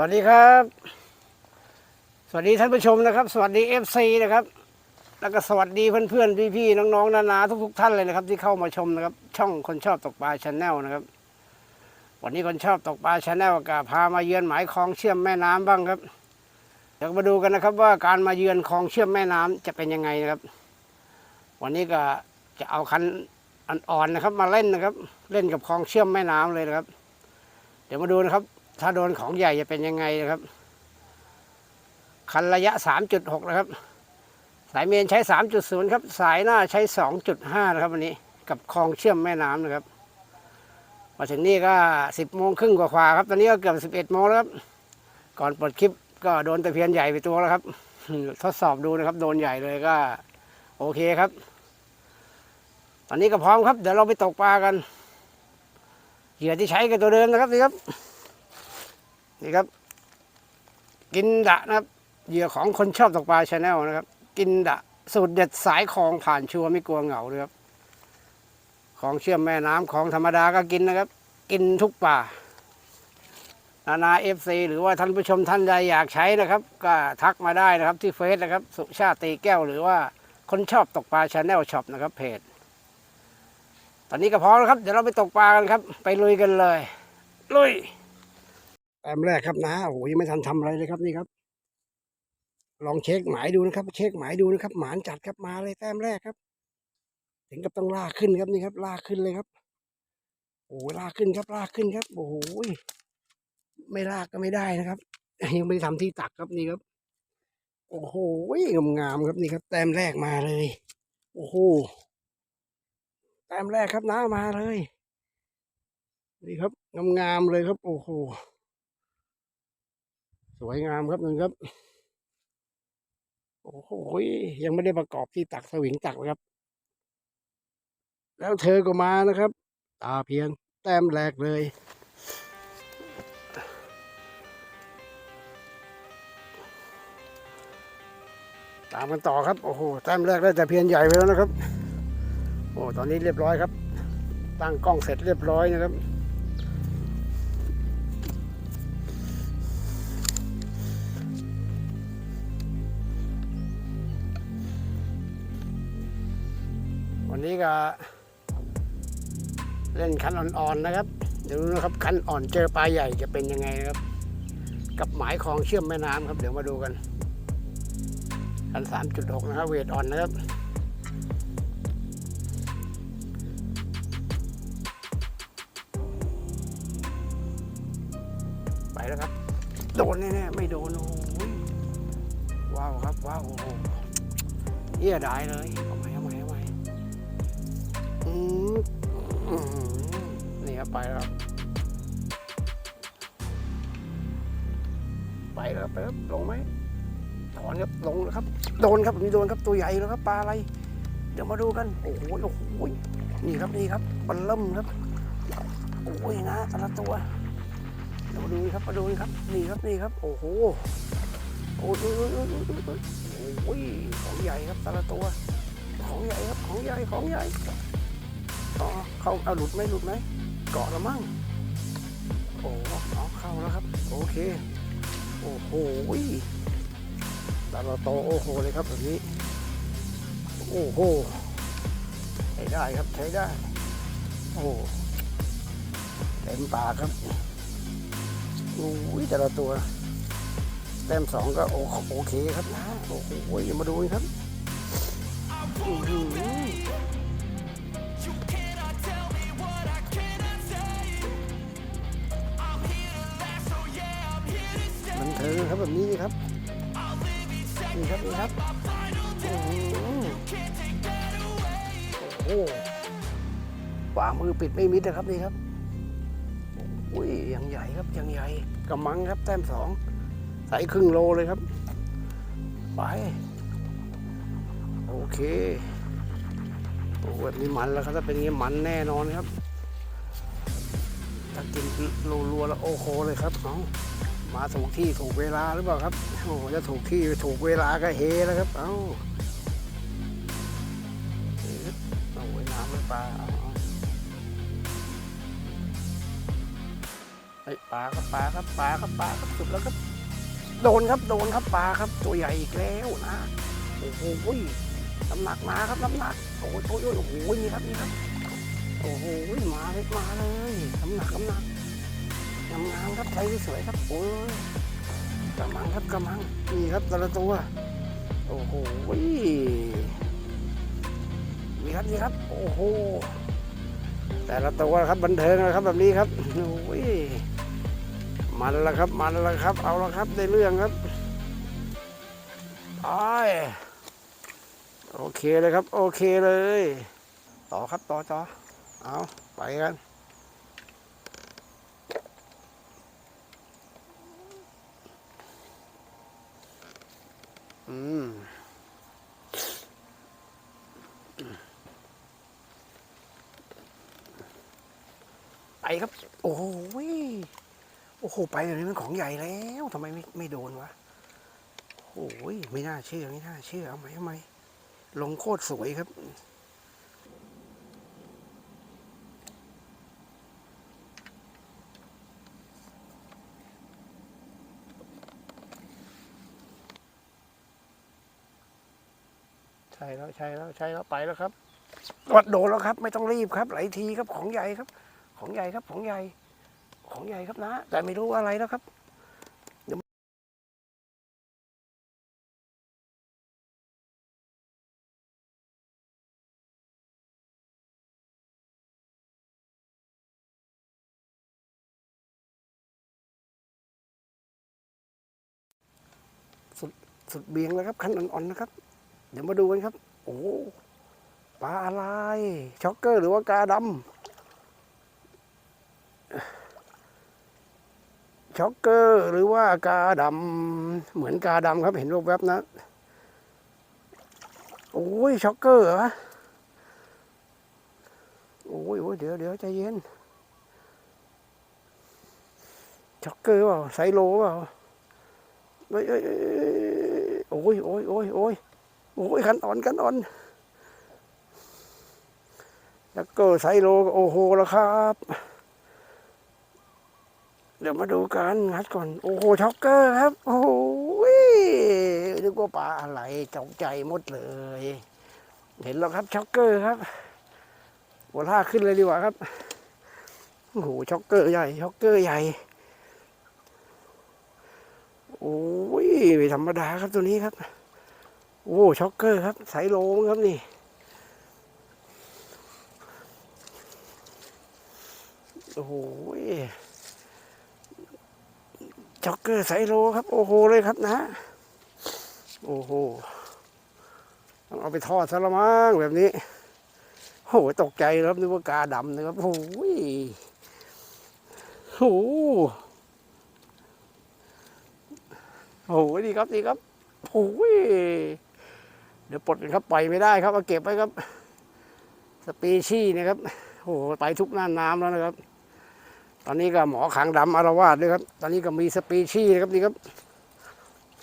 วัสดีครับ สวัสดีท่านผู้ชมนะครับ สวัสดีเอฟซีนะครับ แล้วก็สวัสดีเพื่อนๆพี่ๆน้องๆนานาทุกๆท่านเลยนะครับ ที่เข้ามาชมนะครับ ช่องคนชอบตกปลาชาแนลนะครับ วันนี้คนชอบตกปลาชาแนลก็พามาเยือนหมายคลองเชื่อมแม่น้ำบ้างครับเดี๋ยวมาดูกันนะครับ ว่าการมาเยือนคลองเชื่อมแม่น้ำจะเป็นยังไงนะครับ วันนี้ก็จะเอาคันอ่อนๆนะครับ มาเล่นนะครับ เล่นกับคลองเชื่อมแม่น้ำเลยนะครับ เดี๋ยวมาดูนะครับ ถ้าโดนของใหญ่จะเป็นยังไงนะครับ คันระยะ 3.6 นะครับ สายเมนใช้ 3.0 ครับ สายหน้าใช้ 2.5 นะครับวันนี้ กับคลองเชื่อมแม่น้ำนะครับ มาถึงนี่ก็ 10โมงครึ่งกว่าๆครับ ตอนนี้ก็เกือบ11โมงแล้วครับ ก่อนเปิดคลิปก็โดนตะเพียนใหญ่ไปตัวแล้วครับ ทดสอบดูนะครับ โดนใหญ่เลยก็ โอเคครับ ตอนนี้ก็พร้อมครับ เดี๋ยวเราไปตกปลากันเหยื่อที่ใช้กับตัวเดิมนะครับนี่ครับ นี่ครับ กินดะนะครับเหยื่อของคนชอบตกปลาชาแนลนะครับ กินดะสูตรเด็ดสายคลองผ่านชัวร์ไม่กลัวเหงาเลยครับ ของเชื่อมแม่น้ำของธรรมดาก็กินนะครับ กินทุกป่านานาเอฟซีหรือว่าท่านผู้ชมท่านใดอยากใช้นะครับ ก็ทักมาได้นะครับที่เฟซนะครับ สุชาติตีแก้วหรือว่าคนชอบตกปลาชาแนลช็อปนะครับเพจตอนนี้ก็พร้อมแล้วครับ เดี๋ยวเราไปตกปลากันครับ ไปลุยกันเลย ลุย ต้มแรกครับนะโอ้ยังไม่ทันทำอะไรเลยครับนี่ครับ ลองเช็คหมายดูนะครับ เช็คหมายดูนะครับ หมานจัดครับมาเลยแต้มแรกครับ ถึงกับต้องลากขึ้นครับนี่ครับ ลากขึ้นเลยครับโอ้ลากขึ้นครับ ลากขึ้นครับโอ้โหไม่ลากก็ไม่ได้นะครับ ยังไม่ได้ทำที่ตักครับนี่ครับ โอ้โหงามๆครับนี่ครับ แต้มแรกมาเลย โอ้โหแต้มแรกครับน้ามาเลย นี่ครับงามๆเลยครับ โอ้โห สวยงามครับนึงครับ โอ้โหยังไม่ได้ประกอบที่ตักสวิงตักเลยครับ แล้วเธอก็มานะครับ ตาเพียน แต้มแรกเลย ตามกันต่อครับ โอ้โหแต้มแรกได้แต่เพียนใหญ่ไปแล้วนะครับ โอ้ตอนนี้เรียบร้อยครับ ตั้งกล้องเสร็จเรียบร้อยนะครับ วันนี้ก็เล่นคันอ่อนๆนะครับ เดี๋ยวดูนะครับคันอ่อนเจอปลาใหญ่จะเป็นยังไงนะครับ กับหมายคลองเชื่อมแม่น้ำครับ เดี๋ยวมาดูกันคันสามจุดหกนะครับเวทอ่อนนะครับไปแล้วครับ โดนแน่ๆไม่โดนโอ้โหว้าวครับว้าวโอ้โหเยี่ยดายเลยเอาใหม่เอาใหม่เอาใหม่อืมอืม นี่ครับไปแล้วไปแล้วไปแล้วลงไหมถอนครับลงแล้วครับ โดนครับนี่โดนครับตัวใหญ่แล้วครับปลาอะไร เดี๋ยวมาดูกัน โอ้โหโอ้โหนี่ครับนี่ครับบันเริ่มครับโอ้ยนะแต่ละตัวเดี๋ยวมาดูครับมาดูครับนี่ครับนี่ครับ โอ้โหโอ้ยโอ้ยโอ้ยโอ้ยโอ้ยโอ้ยโอ้ยของใหญ่ครับแต่ละตัว ของใหญ่ครับของใหญ่ของใหญ่ อ๋อเข้าเอาหลุดไหมหลุดไหมเกาะละมั่งโอ้เอาเข้าแล้วครับ โอเค โอ้โหแต่ละโตวโอ้โหเลยครับแบบนี้ โอ้โหใช้ได้ครับใช้ได้ โอ้เต็มปากครับโอ้ยแต่ละตัวแต้มสองก็โอโอเคครับนะโอ้โหย่ามาดูครับ อื้ออมันเธอครับแบบนี้ครับนี่ครับนี่ครับโอ้โหฝ่ามือปิดไม่มิดนะครับนี่ครับอุ้ยยังใหญ่ครับยังใหญ่กำมังครับแต้มสองใส่ครึ่งโลเลยครับ ไป โอเคโอ้แบบนี้มันแล้วครับถ้าเป็นอย่างนี้มันแน่นอนครับถ้ากินรัวๆแล้วโอ้โหเลยครับเอา มาถูกที่ถูกเวลาหรือเปล่าครับโอ้จะถูกที่ถูกเวลาก็เฮแล้วครับ เอ้าเอาไว้น้ำไว้ปลาเฮ้ยปลาครับปลาครับปลาครับปลาครับสุดแล้วครับ โดนครับโดนครับปลาครับตัวใหญ่อีกแล้วนะโอ้โหน้ำหนักมาครับน้ำหนักโอ้โหโอ้โหโอ้โหนี่ครับนี่ครับโอ้โหมาเลยมาเลยน้ำหนักน้ำหนัก งามงามๆครับใส่สวยๆครับโอ้ยกระมังครับกระมังนี่ครับแต่ละตัวโอ้โหนี่ครับนี่ครับโอ้โหแต่ละตัวครับบันเทิงนะครับแบบนี้ครับโอ้ยมันละครับมันละครับ เอาละครับได้เรื่องครับไปโอเคเลยครับ โอเคเลย ต่อครับต่อต่อเอาไปกัน อืมไปครับ โอ้โหโอ้โห ไปเดี๋ยวนี้มันของใหญ่แล้วทำไมไม่ไม่โดนวะโอ้ยไม่น่าเชื่อ ไม่น่าเชื่อ เอาไหมเอาไหมลงโคตรสวยครับ ใช่แล้วใช่แล้วใช่แล้วไปแล้วครับวัดโดนแล้วครับ ไม่ต้องรีบครับไหลทีครับของใหญ่ครับ ของใหญ่ครับของใหญ่ ของใหญ่ครับนะ แต่ไม่รู้อะไรแล้วครับสุดเบียงแล้วครับคันอ่อนๆนะครับ เดี๋ยวมาดูกันครับ โอ้ปลาอะไร ช็อกเกอร์หรือว่ากาดำช็อกเกอร์หรือว่ากาดำเหมือนกาดำครับเห็นรูปแวบๆนะโอ้ยช็อกเกอร์เหรอโอ้ยโอ้ยเดี๋ยวเดี๋ยวใจเย็นช็อกเกอร์เปล่าไซโลเปล่าเอ้ยเอ้ยเอ้ยเอ้ยโอ้ยโอ้ยโอ้ยโอ้ย โอ้ยขันอ่อนขันอ่อน แล้วก็ไซโลโอ้โหแล้วครับ เดี๋ยวมาดูกันงัดก่อน โอ้โหช็อกเกอร์ครับ โอ้โหนึกว่าปลาอะไรตกใจหมดเลย เห็นแล้วครับช็อกเกอร์ครับหัวท่าขึ้นเลยดีกว่าครับโอ้โหช็อกเกอร์ใหญ่ช็อกเกอร์ใหญ่โอ้ยไม่ธรรมดาครับตัวนี้ครับ โอ้ช็อกเกอร์ครับ สายโลมครับนี่ โอ้โหช็อกเกอร์สายโลครับ โอ้โหเลยครับนะ โอ้โหต้องเอาไปทอดซะละมั้งแบบนี้โอ้โหตกใจครับนึกว่ากาดำนะครับโอ้ยโอ้โหโอ้โหดีครับดีครับโอ้ย เดี๋ยวปลดกันครับปล่อยไม่ได้ครับเอาเก็บไว้ครับ สปีชีส์นะครับโอ้โหไปทุกหน้าน้ำแล้วนะครับ ตอนนี้ก็หมอขังดำอารวาสด้วยครับ ตอนนี้ก็มีสปีชีส์นะครับนี่ครับ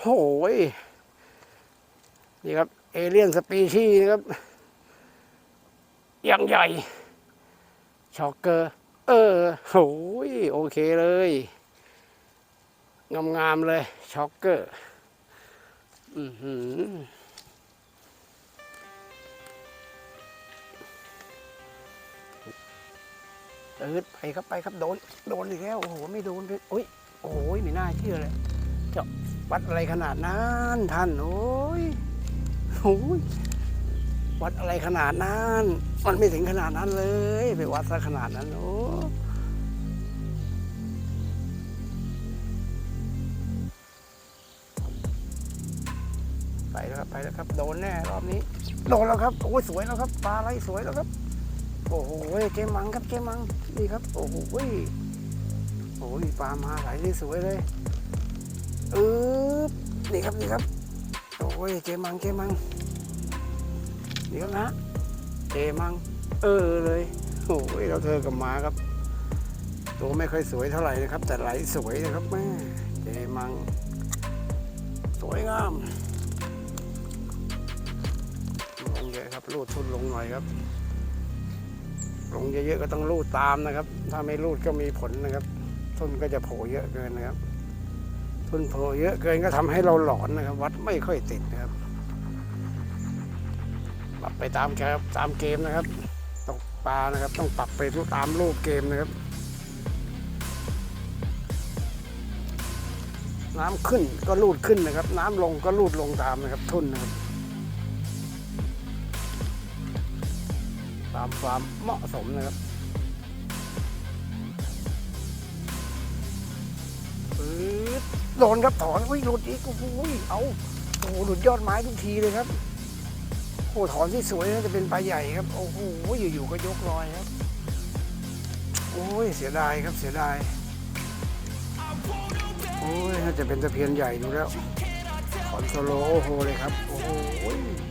โอ้ยนี่ครับเอเลี่ยนสปีชีส์นะครับยังใหญ่ช็อกเกอร์ เออโอ้ยโอเคเลย งามๆเลยช็อกเกอร์ อือหือ เออไปครับไปครับโดนโดนอีกแล้วโอ้โหไม่โดนเลยโอ้ยโอ้ยไม่น่าเชื่อเลยเจะวัดอะไรขนาดนั้นท่านโอ้ยโอ้ยวัดอะไรขนาดนั้นมันไม่ถึงขนาดนั้นเลย ไปวัดซะขนาดนั้นโอ้ไปแล้วครับไปแล้วครับ โดนแน่รอบนี้ โดนแล้วครับโอ้ยสวยแล้วครับปลาอะไรสวยแล้วครับ โอ้โหเจมังครับเจมังนี่ครับ โอ้โหโอ้ยปลามาไหลนี่สวยเลยเออนี่ครับนี่ครับโอ้ยเจมังเจมังนี่ครับนะเจมัง เออเลยโอ้ยเราเธอกับมาครับ ตัวไม่ค่อยสวยเท่าไหร่นะครับ แต่ไหลสวยนะครับแม่เจมัง สวยงามลงเยอะครับรูดทุนลงหน่อยครับ ลงเยอะๆก็ต้องรูดตามนะครับ ถ้าไม่รูดก็มีผลนะครับทุนก็จะโผล่เยอะเกินนะครับทุนโผล่เยอะเกินก็ทำให้เราหลอนนะครับ วัดไม่ค่อยติดนะครับปรับไปตามแคบตามเกมนะครับตกปลานะครับ ต้องปรับไปตามรูปเกมนะครับ น้ำขึ้นก็ลูดขึ้นนะครับ น้ำลงก็ลูดลงตามนะครับ ทุนนะครับามความเหมาะสมนะครับปื๊ดโดนครับถอนอุ้ยหลุดอีกโอ้โหเอาโอ้โหหลุดยอดไม้ทุกทีเลยครับโอ้โหถอนที่สวยน่าจะเป็นปลาใหญ่ครับ โอ้โหอยู่ๆก็ยกลอยครับ โอ้ยเสียดายครับเสียดาย โอ้ยน่าจะเป็นตะเพียนใหญ่ดูแล้ว ถอนโซโลโอ้โหเลยครับ โอ้โห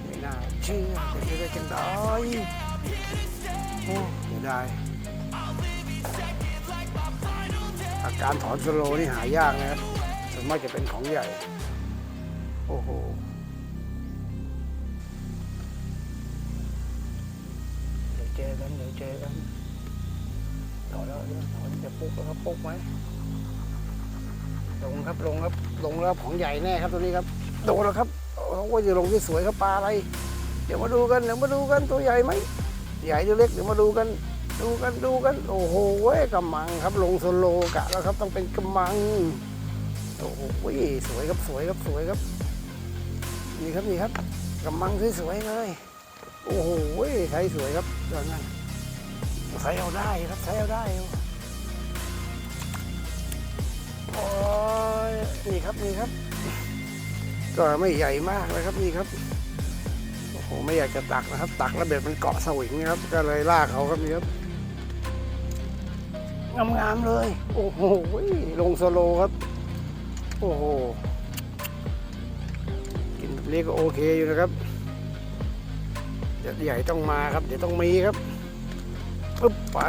ไม่น่าเชื่อเป็นไปได้จังไดโอ้เสีย ดาย อาการถอนโซโลนี่หายากนะครับส่วนมากจะเป็นของใหญ่ โอ้โหเดี๋ยวเจอกันเดี๋ยวเจอกันต่อแล้วถอนจะปุ๊กแล้วครับปุ๊กไหมลงครับลงครับลงแล้วของใหญ่แน่ครับตัวนี้ครับโดนแล้วครับโอ้ยจะลงที่สวยครับปลาอะไร เดี๋ยวมาดูกันเดี๋ยวมาดูกันตัวใหญ่ไหมใหญ่หรือเล็กเดี๋ยวมาดูกัน ดูกันดูกัน โอ้โหเว้ยกำมังครับลงโซโลกะแล้วครับต้องเป็นกำมัง โอ้โหสวยครับสวยครับสวยครับนี่ครับนี่ครับกำมังสวยๆเลย โอ้โหใช้สวยครับตอนนั้นใช้เอาได้ครับใช้เอาได้โอ้ยนี่ครับนี่ครับ ก็ไม่ใหญ่มากเลยครับนี่ครับโอ้โหไม่อยากจะตักนะครับ ตักแล้วเบ็ดมันเกาะสวิงนะครับ ก็เลยลากเขาครับนี่ครับ งามๆเลย โอ้โหลงสโลครับ โอ้โห กินแบบนี้ก็โอเคอยู่นะครับเดี๋ยวใหญ่ต้องมาครับ เดี๋ยวต้องมีครับปึ๊บไป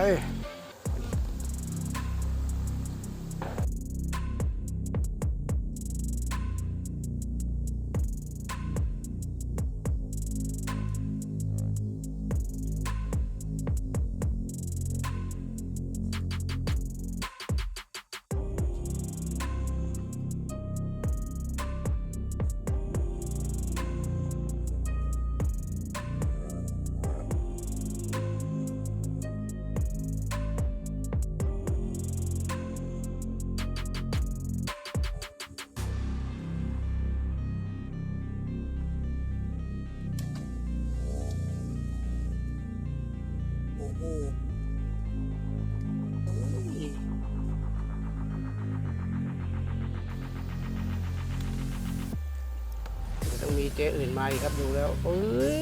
มีเจ๊อื่นมาอีกครับดูแล้วเอ้ย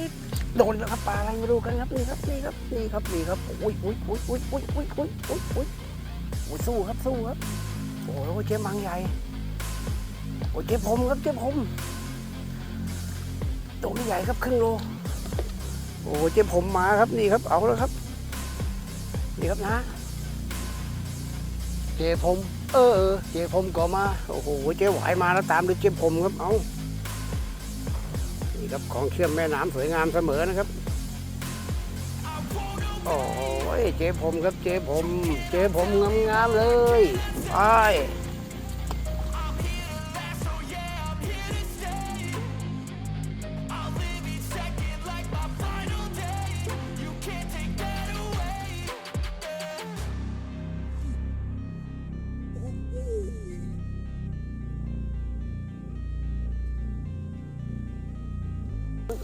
โดนแล้วครับปลาอะไรมาดูกันครับนี่ครับนี่ครับนี่ครับนี่ครับโอ้ยโอ้ยโอ้ยโอ้ยโอ้ยโอ้ยโอ้ยโอ้ยโอ้ยโอ้ยสู้ครับสู้ครับโอ้ยเจ๊มังใหญ่โอ้ยเจ๊ผมครับเจ๊ผมตัวใหญ่ครับครึ่งโลโอ้เจ๊ผมมาครับนี่ครับเอาแล้วครับนี่ครับนะ เจผม เออเออเจผมก็มาโอ้โหเจ๊หวายมาแล้วตามด้วยเจ๊ผมครับเอา นี่ครับของเชื่อมแม่น้ำสวยงามเสมอนะครับ โอ้ยเจ๊ผมครับเจ๊ผม เจ๊ผมงามๆเลย ไป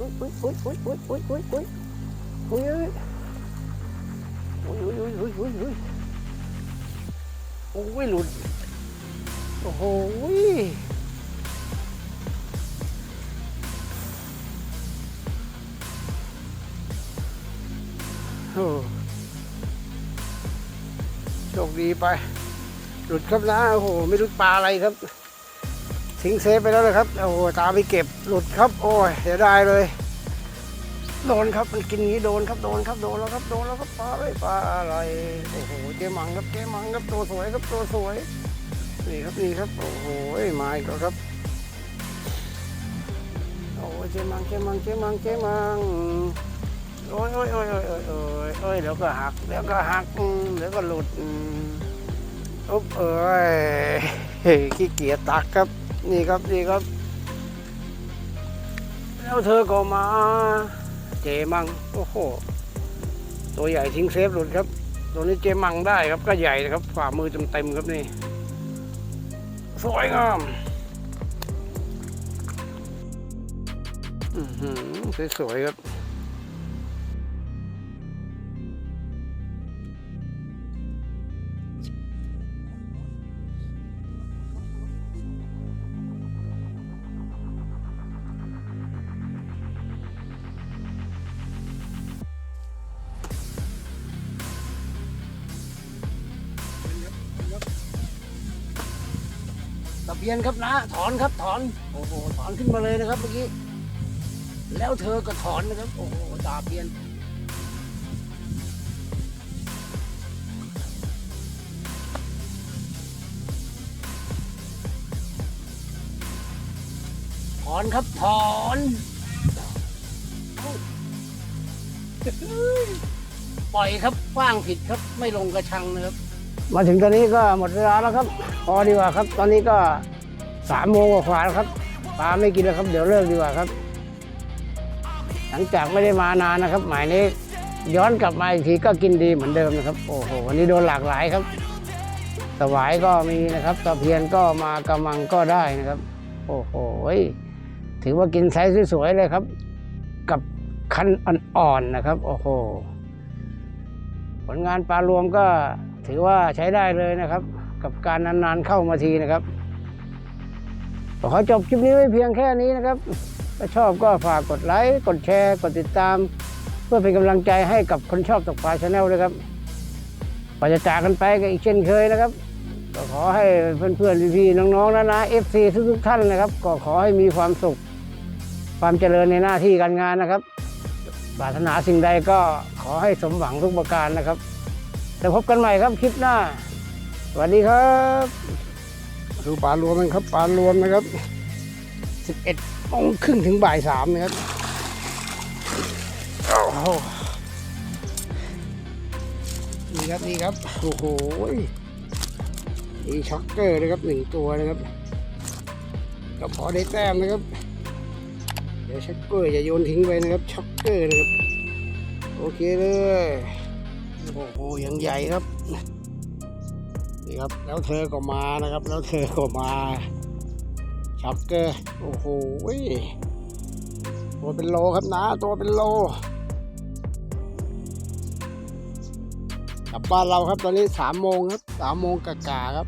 อุ้ยอุ้ยอุ้ยอุ้ยอุ้ยอุ้ยอุ้ยอุ้ยอุ้ยอุ้ยอุ้ยอุ้ยอุ้ยอุ้ยอุ้ยโอ้ยหลุดโอ้โหโอ้โชคดีไป หลุดครับนะโอ้โห ไม่รู้ปลาอะไรครับ ทิ้งเซฟไปแล้วนะครับ โอ้โหตามไปเก็บหลุดครับ โอ้ยเสียดายเลย โดนครับมันกินงี้โดนครับโดนครับโดนแล้วครับโดนแล้วครับปลาอะไรปลาอะไรโอ้โหเจ๊มังครับเจ๊มังครับตัวสวยครับตัวสวยนี่ครับนี่ครับโอ้โหมาอีกแล้วครับโอ้ยเจ๊มังเจ๊มังเจ๊มังเจ๊มังโอ้ยโอ้ยโอ้ยโอ้ยโอ้ยโอ้ยโอ้ยเดี๋ยวก็หักเดี๋ยวก็หักเดี๋ยวก็หลุดอุ๊บเอ้ยขี้เกียจตักครับ นี่ครับนี่ครับ แล้วเธอก็มา เจมังโอ้โหตัวใหญ่ทิ้งเซฟหลุดครับ ตัวนี้เจมังได้ครับก็ใหญ่นะครับฝ่ามือเต็มๆครับนี่สวยงามอือหือสวยๆครับ เพียนครับนะ ถอนครับถอน โอ้โหถอนขึ้นมาเลยนะครับเมื่อกี้แล้วเธอก็ถอนนะครับ โอ้โหตาเพียนถอนครับถอนปล่อยครับกว้างผิดครับไม่ลงกระชังนะครับ มาถึงตอนนี้ก็หมดเวลาแล้วครับ พอดีกว่าครับ ตอนนี้ก็ สามโมงกว่าแล้วครับปลาไม่กินแล้วครับ เดี๋ยวเลิกดีกว่าครับ หลังจากไม่ได้มานานนะครับ หมายนี้ย้อนกลับมาอีกทีก็กินดีเหมือนเดิมนะครับ โอ้โหวันนี้โดนหลากหลายครับสวายก็มีนะครับตะเพียนก็มากำมังก็ได้นะครับ โอ้โหถือว่ากินไซส์สวยๆเลยครับ กับคันอ่อนๆนะครับ โอ้โหผลงานปลารวมก็ถือว่าใช้ได้เลยนะครับ กับการนานๆเข้ามาทีนะครับ ขอจบคลิปนี้ไว้เพียงแค่นี้นะครับ ถ้าชอบก็ฝากกดไลค์ กดแชร์ กดติดตาม เพื่อเป็นกำลังใจให้กับคนชอบตกปลาชาแนลด้วยครับก่อนจะจากกันไปก็อีกเช่นเคยนะครับก็ขอให้เพื่อนๆพี่ๆน้องๆนะนะเอฟซีทุกๆท่านนะครับ ก็ขอให้มีความสุข ความเจริญในหน้าที่การงานนะครับปรารถนาสิ่งใดก็ขอให้สมหวังทุกประการนะครับแล้วพบกันใหม่ครับคลิปหน้าสวัสดีครับ ดูปลารวมกันครับปลารวมนะครับ11โมงครึ่งถึงบ่ายสามนะครับโอ้โหนี่ครับนี่ครับโอ้โหมีช็อกเกอร์นะครับหนึ่งตัวนะครับก็พอได้แต้มนะครับ เดี๋ยวช็อกเกอร์จะโยนทิ้งไปนะครับช็อกเกอร์นะครับ โอเคเลยโอ้โหยังใหญ่ครับ นี่ครับ แล้วเธอก็มานะครับ แล้วเธอก็มาช็อกเกอร์โอ้โหตัวเป็นโลครับนะ ตัวเป็นโลกลับบ้านเราครับตอนนี้สามโมงครับสามโมงกะกาครับ